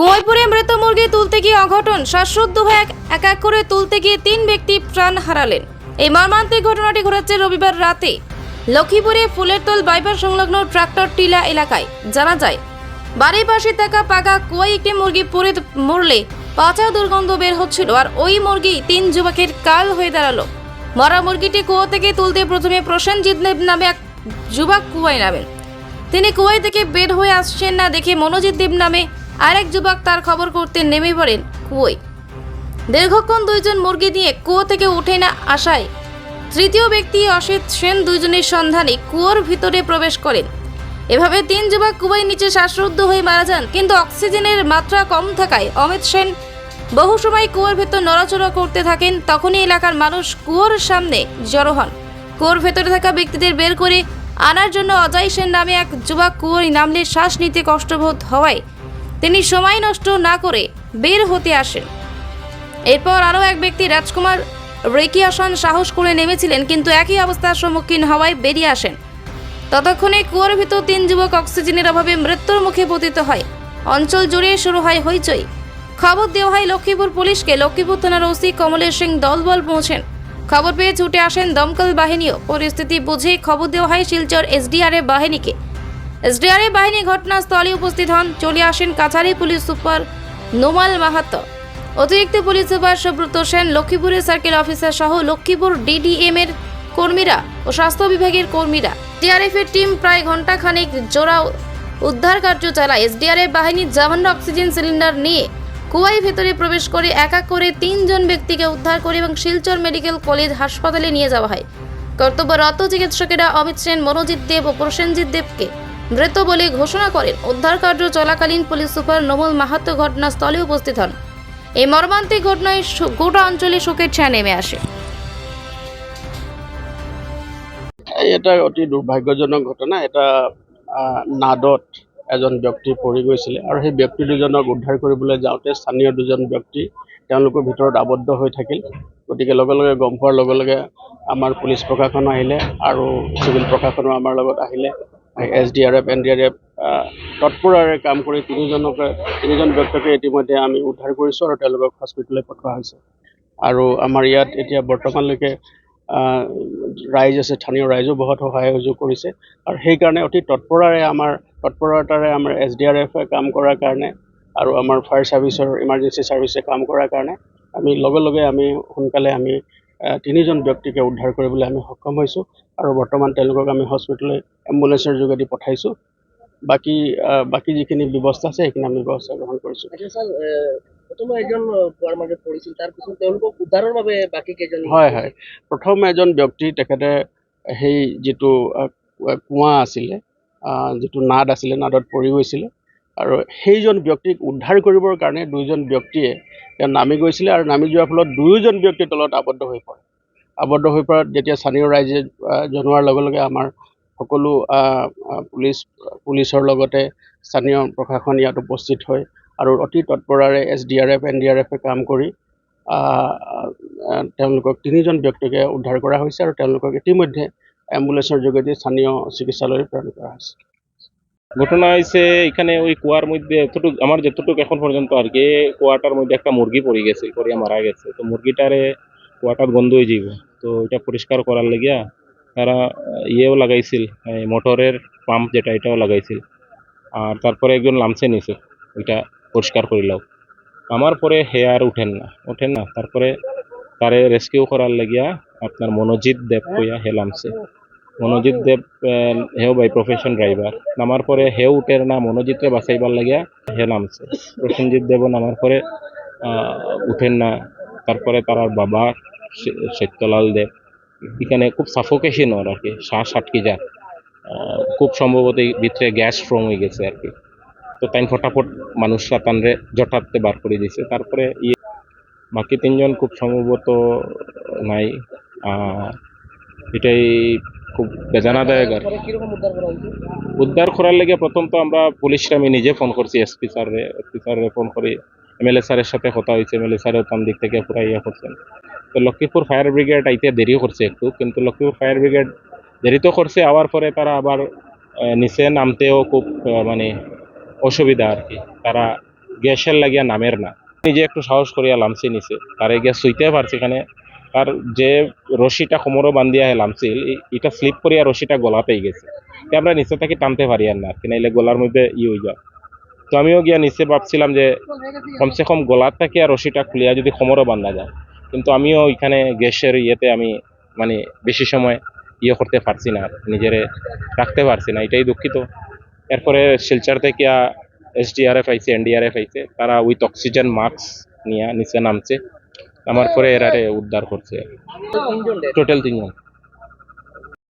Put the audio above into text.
কুয়াইপুরে মৃত মুরগি তুলতে গিয়ে অঘটন। শ্বাসরুদ্ধ হয়ে এক- এক করে তুলতে গিয়ে তিন ব্যক্তি প্রাণ হারালেন। এই মর্মান্তিক ঘটনাটি ঘটেছে রবিবার রাতে লক্ষ্মীপুরে ফুলের তোল বাইপাস সংলগ্ন ট্রাক্টর টিলা এলাকায়। জানা যায়, বাড়ির পাশে থাকা পাকা কুয়াই একটি মুরগি পড়ে মরলে পচা দুর্গন্ধ বের হচ্ছিল আর ওই মুরগি তিন যুবকের কাল হয়ে দাঁড়াল। মরা মুরগিটি কুয়ো থেকে তুলতে প্রথমে প্রসেনজিৎ দেব নামে এক যুবক কুয়ায় নামেন। তিনি কুয়াই থেকে বের হয়ে আসছেন না দেখে মনোজিৎ দেব নামে আরেক যুবক তার খবর করতে নেমে পড়েন কুয়োয়। দীর্ঘক্ষণ দুইজন মুরগি নিয়ে কুয়ো থেকে উঠে না আসায় তৃতীয় ব্যক্তি অসিত সেন দুইজনের সন্ধানে কুয়োর ভিতরে প্রবেশ করেন। এভাবে তিন যুবক কুয়োয় নিচে শ্বাসরুদ্ধ হয়ে মারা যান, কিন্তু অক্সিজেনের মাত্রা কম থাকায় অমিত সেন বহু সময় কুয়োর ভেতর নড়াচড়া করতে থাকেন, তখনই এলাকার মানুষ কুয়োর সামনে জড়ো হন। কুয়োর ভেতরে থাকা ব্যক্তিদের বের করে আনার জন্য অজয় সেন নামে এক যুবক কুয়োয় নামলে শ্বাস নিতে কষ্টবোধ হওয়ায় তিনি সময় নষ্ট না করে বের হতে আসেন। এরপর আরও এক ব্যক্তি রাজকুমার রেকি আসান সাহস করে নেমেছিলেন, কিন্তু একই অবস্থার সম্মুখীন হওয়ায় বেরিয়ে আসেন। ততক্ষণে কুয়োর ভিতর তিন যুবক অক্সিজেনের অভাবে মৃত্যুর মুখে পতিত হয়। অঞ্চল জুড়ে শুরু হয় হইচই। খবর দেওয়া হয় লক্ষ্মীপুর পুলিশকে। লক্ষ্মীপুর থানার ওসি কমলেশ সিং দলবল পৌঁছেন। খবর পেয়ে ছুটে আসেন দমকল বাহিনীও। পরিস্থিতি বুঝে খবর দেওয়া হয় শিলচর এসডিআরএফ বাহিনীকে। এসডিআরএফ বাহিনী ঘটনাস্থলে উপস্থিত হন। চলে আসেন কাছাড়ি পুলিশ সুপার নোমাল মাহাতো। অতিরিক্ত পুলিশ সুপার সুব্রত সেন লক্ষ্মীপুরের সার্কেল অফিসার সহ লক্ষ্মীপুর ডিডিএম এর কর্মীরা ও স্বাস্থ্য বিভাগের কর্মীরা। ডিআরএফ এর টিম প্রায় ঘন্টাখানেক জোড়া উদ্ধার কার্য চালায়। এসডিআরএফ বাহিনীর জওয়ানরা অক্সিজেন সিলিন্ডার নিয়ে কুয়াই ভেতরে প্রবেশ করে এক করে তিনজন ব্যক্তিকে উদ্ধার করে এবং শিলচর মেডিকেল কলেজ হাসপাতালে নিয়ে যাওয়া হয়। কর্তব্যরত চিকিৎসকেরা অমিত সেন, মনোজিৎ দেব ও প্রসেনজিৎ দেবকে মৃত বলে ঘোষণা করেন। উদ্ধার কার্য চলাকালীন পুলিশ সুপার নোমল মাহাতো ঘটনাস্থলে উপস্থিত হন। এই মর্মান্তিক ঘটনায় গোটা অঞ্চলে শোকের ছায়া নেমে আসে। এটা অতি দুৰ্ভাগ্যজনক ঘটনা। এটা নাদত এজন ব্যক্তি পৰি গৈছিলে আৰু সেই ব্যক্তি দুজনক উদ্ধাৰ কৰিবলৈ যাওঁতে স্থানীয় দুজন ব্যক্তি তেওঁলোকৰ ভিতৰত আবদ্ধ হৈ থাকিল। গতিকে লগে লগে গম পোৱাৰ লগে লগে আমাৰ পুলিচ প্ৰশাসন আহিলে আৰু চিভিল প্ৰশাসনো আমাৰ লগত আহিলে। S D R F N D R F তৎপৰাৰে কাম কৰি তিনিজনকে তিনিজন ব্যক্তিকে ইতিমধ্যে আমি উদ্ধাৰ কৰিছোঁ আৰু তেওঁলোকক হস্পিটেললৈ পঠোৱা হৈছে। আৰু আমাৰ ইয়াত এতিয়া বৰ্তমানলৈকে ৰাইজ আছে স্থানীয় ৰাইজেও বহুত সহায় সহযোগ কৰিছে। আৰু সেইকাৰণে অতি তৎপৰাৰে আমাৰ তৎপৰতাৰে আমাৰ এছ ডি আৰ এফে কাম কৰাৰ কাৰণে আৰু আমাৰ ফায়াৰ ছাৰ্ভিচৰ ইমাৰ্জেঞ্চি ছাৰ্ভিচে কাম কৰাৰ কাৰণে আমি লগে লগে আমি সোনকালে আমি তিনিজন ব্যক্তিকে উদ্ধাৰ কৰিবলৈ আমি সক্ষম হৈছোঁ আৰু বৰ্তমান তেওঁলোকক আমি হস্পিটেললৈ এম্বুলেঞ্চৰ যোগেদি পঠাইছোঁ। বাকী বাকী যিখিনি ব্যৱস্থা আছে সেইখিনি আমি ব্যৱস্থা গ্ৰহণ কৰিছোঁ। এ, প্ৰথমে এজন পোৱাৰ মাজত পৰিছিল তাৰপিছত তেওঁলোকক উদ্ধাৰৰ বাবে বাকী কেইজন হয় হয়। প্ৰথম এজন ব্যক্তি তেখেতে সেই যিটো কুঁৱা আছিলে যিটো নাদ আছিলে নাদত পৰি গৈছিলে। আৰু সেইজন ব্যক্তিক উদ্ধাৰ কৰিবৰ কাৰণে দুইজন ব্যক্তিয়ে তেওঁ নামি গৈছিলে আৰু নামি যোৱাৰ ফলত দুয়োজন ব্যক্তিৰ তলত আবদ্ধ হৈ পৰে। আবদ্ধ হৈ পৰাত যেতিয়া স্থানীয় ৰাইজে জনোৱাৰ লগে লগে আমাৰ সকলো পুলিচ পুলিচৰ লগতে স্থানীয় প্ৰশাসন ইয়াত উপস্থিত হয় আৰু অতি তৎপৰাৰে S D R F N D R এফে কাম কৰি তেওঁলোকক তিনিজন ব্যক্তিকে উদ্ধাৰ কৰা হয়েছে আৰু তেওঁলোকক ইতিমধ্যে অ্যাম্বুলেন্সেৰ যোগেদি স্থানীয় চিকিৎসালয়ে প্ৰেৰণ কৰা হয়েছে ঘটনা হয়েছে এখানে ওই কুয়ার মধ্যে এতটুকু, আমার যতটুকু এখন পর্যন্ত আর কি কুয়াটার মধ্যে একটা মুরগি পড়ে গেছে পড়িয়া মারা গেছে। তো মুরগিটারে কুয়াটার গন্ধ হয়ে যাব তো এটা পরিষ্কার করার লাগিয়া তারা ইয়েও লাগাইছিল মোটরের পাম্প যেটা, এটাও লাগাইছিল। আর তারপরে একজন লামসে নিছে ওইটা পরিষ্কার করিলাও আমার পরে হে আর উঠেন না ওঠেন না। তারপরে তারে রেস্কিউ করার লাগিয়া আপনার মনোজিৎ দেব কইয়া হে লামছে। মনোজিৎ দেব হেও বাই প্রফেশন ড্রাইভার নামার পরে হেও উঠে না মনোজিৎরে বাঁচাইবার লাগিয়া হে নামছে। প্রসেনজিৎ দেবও নামার পরে উঠেন না। তারপরে তার বাবা সত্যলাল দেব। এখানে খুব সাফোকেশন ওর আর কি শ্বাস আটকে যায়। খুব সম্ভবত ভিতরে গ্যাস ফ্রম হয়ে গেছে আর কি তো তাই ফটাফট মানুষরা তানরে জটাতে বার করে দিছে। তারপরে ইয়ে বাকি তিনজন খুব সম্ভবত নাই। এটাই খুব বেজানাদায়ক আর উদ্ধার করার লেগে প্রথম তো আমরা পুলিশরা আমি নিজে ফোন করছি এসপি স্যারে এসপি স্যারে ফোন করি। এমএলএ স্যারের সাথে কথা হয়েছে এমএলএ স্যারের তার দিক থেকে পুরা ইয়ে করছেন। তো লক্ষ্মীপুর ফায়ার ব্রিগেড আইতে দেরিও করছে একটু, কিন্তু লক্ষ্মীপুর ফায়ার ব্রিগেড দেরি তো করছে, আবার পরে তারা আবার নিচে নামতেও খুব মানে অসুবিধা আর কি। তারা গ্যাসের লাগিয়া নামের না। নিজে একটু সাহস করিয়া লামছি নিছে তারে গিয়া শুইতে পারছি এখানে। আর যে রশিটা কোমরও বান্ধিয়া লামছিল এটা স্লিপ করিয়া রশিটা গলা পেয়ে গেছে। তে আমরা নিচে থেকে টানতে পারি আর না নাইলে গলার মধ্যে ই হয়ে যায়। তো আমিও গিয়া নিচে ভাবছিলাম যে কমসে কম গলার থেকে আর রশিটা খুলিয়া যদি কোমরও বান্ধা যায়। কিন্তু আমিও ওইখানে গ্যাসের ইয়েতে আমি মানে বেশি সময় ইয়ে করতে পারছি না নিজেরে রাখতে পারছি না, এটাই দুঃখিত। এরপরে শিলচর থেকে এসডিআরএফ আইছে, এনডিআরএফ আইছে, তারা উইথ অক্সিজেন মাস্ক নিয়ে নিচে নামছে। নামার পরে এরারে উদ্ধার করছে। টোটাল তিনজন।